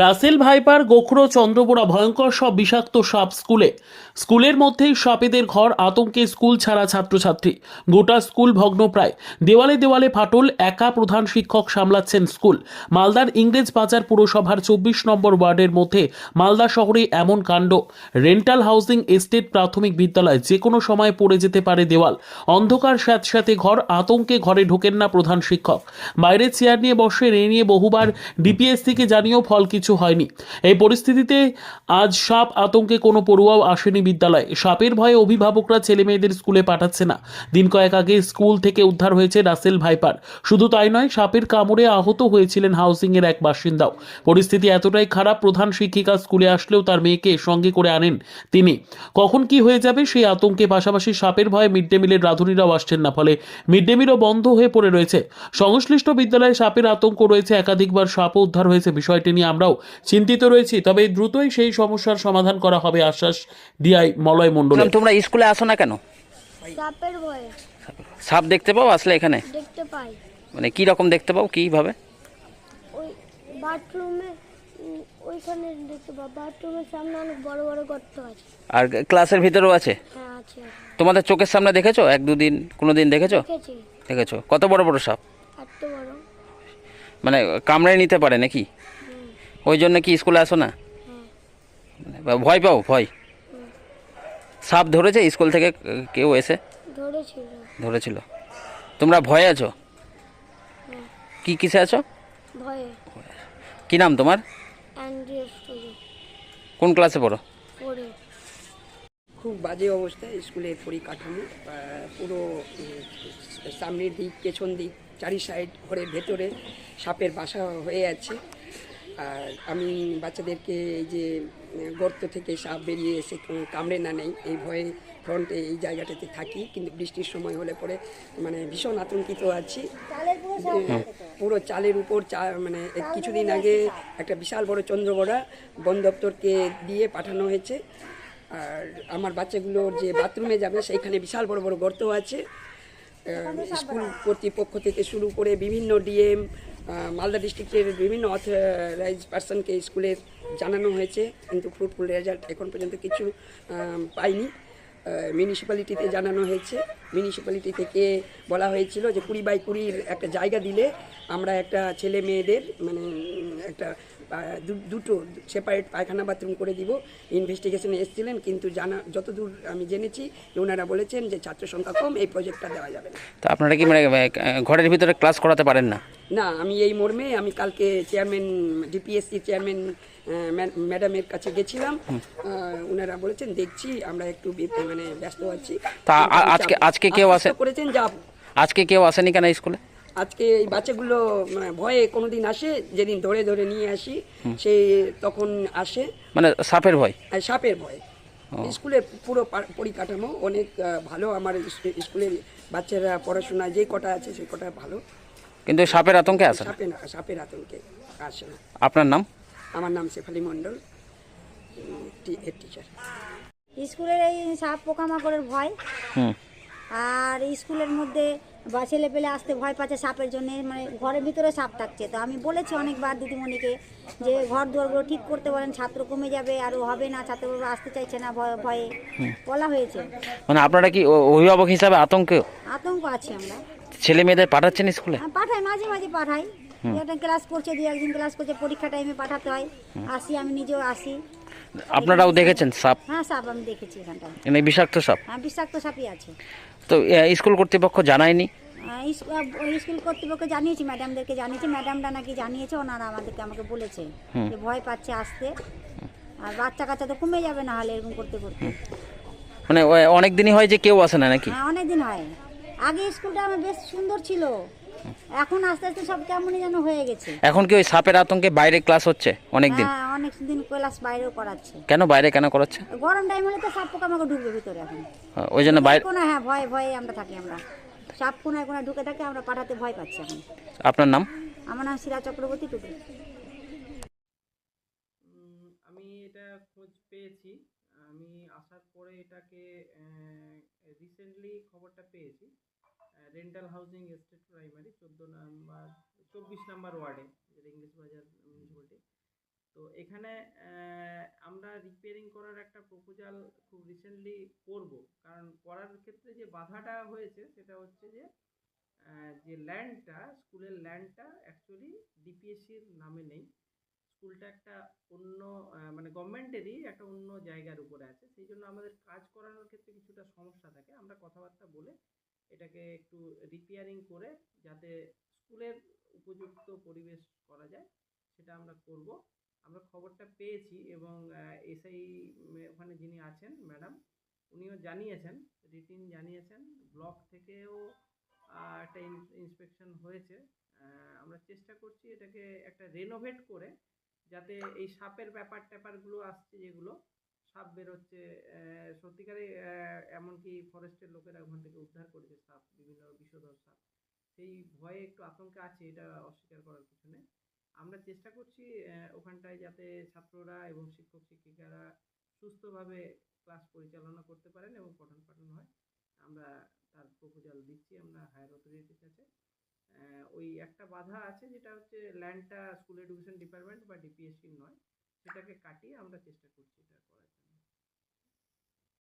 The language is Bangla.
রাসেল ভাইপার, গোখরো চন্দ্রবোড়া ভয়ঙ্কর সব বিষাক্ত সাপ স্কুলে। স্কুলের মধ্যেই সাপেদের ঘর, আতঙ্কে স্কুল ছাড়া ছাত্রছাত্রী। গোটা স্কুল ভগ্নপ্রায় দেওয়ালে দেওয়ালে ফাটল, একা প্রধান শিক্ষক সামলাচ্ছেন স্কুল। মালদার ইংরেজ বাজার পুরসভার চব্বিশ নম্বর ওয়ার্ডের মধ্যে মালদা শহরে এমন কাণ্ড। রেন্টাল হাউজিং এস্টেট প্রাথমিক বিদ্যালয় যে কোনো সময় পড়ে যেতে পারে দেওয়াল। অন্ধকার স্যাঁতস্যাঁতে ঘর, আতঙ্কে ঘরে ঢোকেন না প্রধান শিক্ষক। বাইরে চেয়ার নিয়ে বসে এ নিয়ে বহুবার ডিপিএসসিকে জানিয়েও ফল কিছু হয়নি। এই পরিস্থিতিতে আজ সাপ আতঙ্কে কোনো পড়ুয়াও আসেনি বিদ্যালয়ে। সাপের ভয়ে অভিভাবকরা ছেলে মেয়েদের স্কুলে পাঠাচ্ছে না। দিন কয়েক আগে স্কুল থেকে উদ্ধার হয়েছে রাসেল ভাইপার। শুধু তাই নয়, সাপের কামড়ে আহত হয়েছিলেন হাউসিংয়ের এক বাসিন্দাও। পরিস্থিতি এতটাই খারাপ, প্রধান শিক্ষিকা স্কুলে আসলেও তার মেয়েকে সঙ্গে করে আনেন তিনি। কখন কি হয়ে যাবে সেই আতঙ্কে পাশাপাশি সাপের ভয়ে মিড ডে মিলের রাঁধুনিরাও আসছেন না, ফলে মিড ডে মিলও বন্ধ হয়ে পড়ে রয়েছে। সংশ্লিষ্ট বিদ্যালয়ে সাপের আতঙ্ক রয়েছে, একাধিকবার সাপও উদ্ধার হয়েছে। বিষয়টি নিয়ে আমরাও চিন্তিত রয়েছি তবে দ্রুতই সেই সমস্যার সমাধান করা হবে আশ্বাস ডিআই মলয় মণ্ডল তোমরা স্কুলে আসো না কেন? সাপের ভয়ে। সাপ দেখতে পাও আসলে এখানে? দেখতে পাই। মানে কি রকম দেখতে পাও কীভাবে? ওই বাথরুমে ওইখানে দেখতে পাই বাথরুমের সামনে অনেক বড় বড় গর্ত আছে। আর ক্লাসের ভিতরেও আছে? হ্যাঁ আছে তোমাদের চোখের সামনে দেখেছ? এক দুদিন কোনো দিন দেখেছ? দেখেছি। দেখেছ? কত বড় বড় সাপ? এত বড়। মানে কামড়ে নিতে পারে নাকি? ওই জন্য কি স্কুলে আসো না? ভয় পাও? ভয়? সাপ ধরেছে স্কুল থেকে কেউ এসে? ধরেছিল। ধরেছিল। তোমরা ভয়ে আছো? কি কিসে আছো? ভয়ে। কি নাম তোমার? কোন ক্লাসে পড়ো? খুব বাজে অবস্থায় স্কুলের পরিকাঠামো পুরো সামনের দিক পেছন দিক চারি সাইড ঘরের ভেতরে সাপের বাসা হয়ে আছে। আর আমি বাচ্চাদেরকে এই যে গর্ত থেকে সাপ বেরিয়ে এসে কামড়ে না নেই এই ভয়ে ফ্রন্টে এই জায়গাটাতে থাকি কিন্তু বৃষ্টির সময় হলে পরে মানে ভীষণ আতঙ্কিত আছি। পুরো চালের উপর চা মানে কিছুদিন আগে একটা বিশাল বড় চন্দ্রবড়া বন দপ্তরকে দিয়ে পাঠানো হয়েছে। আর আমার বাচ্চাগুলোর যে বাথরুমে যাবে সেইখানে বিশাল বড় বড় গর্ত আছে। স্কুল কর্তৃপক্ষ থেকে শুরু করে বিভিন্ন ডিএম মালদা ডিস্ট্রিক্টের বিভিন্ন অথরাইজ পার্সনকে স্কুলের জানানো হয়েছে। কিন্তু ফ্রুটফুল রেজাল্ট এখন পর্যন্ত কিছু পাইনি। মিউনিসিপ্যালিটিতে জানানো হয়েছে। মিউনিসিপ্যালিটি থেকে বলা হয়েছিল যে কুড়ি বাই কুড়ির একটা জায়গা দিলে আমরা একটা ছেলে মেয়েদের মানে একটা দুটো সেপারেট পায়খানা বাথরুম করে দিব। ইনভেস্টিগেশনে এসেছিলেন কিন্তু জানা যতদূর আমি জেনেছি যে ওনারা বলেছেন যে ছাত্র সংখ্যা কম এই প্রজেক্টটা দেওয়া যাবে না। তো আপনারা কি মানে ঘরের ভিতরে ক্লাস করাতে পারেন না? না আমি এই মর্মে আমি কালকে চেয়ারম্যান ডিপিএসসি চেয়ারম্যান ম্যাডামের কাছে গেছিলাম। ওনারা বলেছেন দেখছি আমরা একটু মানে ব্যস্ত আছি। তা আজকে- আজকে কেউ আসে- করেছেন যাব। আজকে কেউ আসেনি কেন স্কুলে আজকে এই বাচ্চাগুলো মানে ভয়ে কোনোদিন আসে যেদিন ধরে ধরে নিয়ে আসি সে তখন আসে। মানে সাপের ভয়? আর সাপের ভয়। স্কুলের পুরো পা- পরিকাঠামো অনেক ভালো। আমার স্কুলের বাচ্চারা পড়াশোনা যে কটা আছে সে কটা ভালো। কিন্তু সাপের আতঙ্কে আসে সাপে না সাপের আতঙ্কে আসে না। আপনার নাম? আমার নাম শেফালি মণ্ডল হেড টিচার স্কুলের এই সাপ পোকামাকড়ের ভয়। আর স্কুলের মধ্যে বা ছেলে পেলে আসতে ভয় পাচ্ছে সাপের জন্য মানে ঘরের ভিতরে সাপ থাকছে। তো আমি বলেছি অনেকবার দিদিমণিকে যে ঘর দুয়ারগুলো ঠিক করতে বলেন ছাত্র কমে যাবে আর হবে না ছাত্রগুলো আসতে চাইছে না ভয়ে ভয়ে। বলা হয়েছে। মানে আপনারা কি অভিভাবক হিসাবে আতঙ্ক? আতঙ্ক আছে আমরা। ছেলে মেয়েদের পাঠাচ্ছেন স্কুলে? আমি পাঠাই মাঝে মাঝে পাঠাই। একটা ক্লাস করছে দু একদিন ক্লাস করছে পরীক্ষা টাইমে পাঠাতে হয়। আসি আমি নিজেও আসি। আপনারাও দেখেছেন সাপ? হ্যাঁ সাপ আমি দেখেছি এখানটায়। মানে বিষাক্ত সাপ? হ্যাঁ বিষাক্ত সাপই আছে। তো এ, স্কুল কর্তৃপক্ষ জানায়নি? আহ, ইস- আহ, স্কুল কর্তৃপক্ষ জানিয়েছি ম্যাডামদেরকে জানিয়েছি। ম্যাডামরা নাকি জানিয়েছে ওনারা আমাদেরকে আমাকে বলেছে যে ভয় পাচ্ছে আসতে। আর বাচ্চা কাচ্চা তো কমে যাবে না হলে এরকম করতে করতে। মানে অনেক দিনই হয় যে কেউ আসে না নাকি? হ্যাঁ অনেক দিন হয়। আগে স্কুলটা আমার বেশ সুন্দর ছিল। এখন আস্তে আস্তে সব কেমনই যেন হয়ে গেছে। এখন কি ওই সাপের আতঙ্কে বাইরে ক্লাস হচ্ছে অনেক দিন হ্যাঁ অনেক দিন ক্লাস বাইরেও করাচ্ছে। কেন বাইরে কেন করাচ্ছে? গরম টাইম হলে তো সাপ পোকা আমাকে ঢুকবে ভিতরে এখন। ওই জন্য বাইরে কোনো হ্যাঁ ভয়ে ভয়ে আমরা থাকি আমরা। সাপ কোনায় কোনায় ঢুকে থাকে আমরা পাঠাতে ভয় পাচ্ছি এখন। আপনার নাম? আমার নাম শিরা চক্রবর্তী টুকু আমি এটা খোঁজ পেয়েছি। আমি আসার পরে এটাকে রিসেন্টলি খবরটা পেয়েছি। রেন্টাল হাউজিং এস্টেট প্রাইমারি চোদ্দ নাম্বার, চব্বিশ নাম্বার ওয়ার্ডে, যেটা ইংলিশ বাজার মিউনিসিপ্যালিটি তো এখানে আমরা রিপেয়ারিং করার একটা প্রপোজাল খুব রিসেন্টলি করব। কারণ করার ক্ষেত্রে যে বাধাটা হয়েছে, সেটা হচ্ছে যে যে ল্যান্ডটা স্কুলের ল্যান্ডটা অ্যাকচুয়ালি ডিপিএসসির নামে নেই। স্কুলটা একটা অন্য মানে গভর্নমেন্টেরই একটা অন্য জায়গার উপরে আছে। সেই জন্য আমাদের কাজ করানোর ক্ষেত্রে কিছুটা সমস্যা থাকে। আমরা কথাবার্তা বলে এটাকে একটু রিপেয়ারিং করে যাতে স্কুলের উপযুক্ত পরিবেশ করা যায়, সেটা আমরা করব। আমরা খবরটা পেয়েছি এবং এসআই ওখানে যিনি আছেন, ম্যাডাম, উনিও জানিয়েছেন, রিটিন জানিয়েছেন, ব্লক থেকেও একটা ইন্সপেকশন হয়েছে। আমরা চেষ্টা করছি এটাকে একটা রেনোভেট করে, যাতে এই সাপের ব্যাপার ট্যাপারগুলো আসছে যেগুলো সাপ বেরোচ্ছে সত্যিকারে এমনকি ফরেস্টের লোকেরা ওখান থেকে উদ্ধার করেছে সাপ, বিভিন্ন বিষধর সাপ। সেই ভয়ে একটু আতঙ্কে আছে, এটা অস্বীকার করার কিছু নেই। আমরা চেষ্টা করছি ওখানটায় যাতে ছাত্ররা এবং শিক্ষক, শিক্ষিকারা সুস্থভাবে ক্লাস পরিচালনা করতে পারেন এবং পঠন পাঠন হয়। আমরা তার প্রপোজাল দিচ্ছি, আমরা হায়ার অথরিটির কাছে। ওই একটা বাধা আছে, যেটা হচ্ছে ল্যান্ডটা স্কুল এডুকেশন ডিপার্টমেন্ট বা ডিপিএসসির নয়, সেটাকে কাটিয়ে আমরা চেষ্টা করছি এটা করার।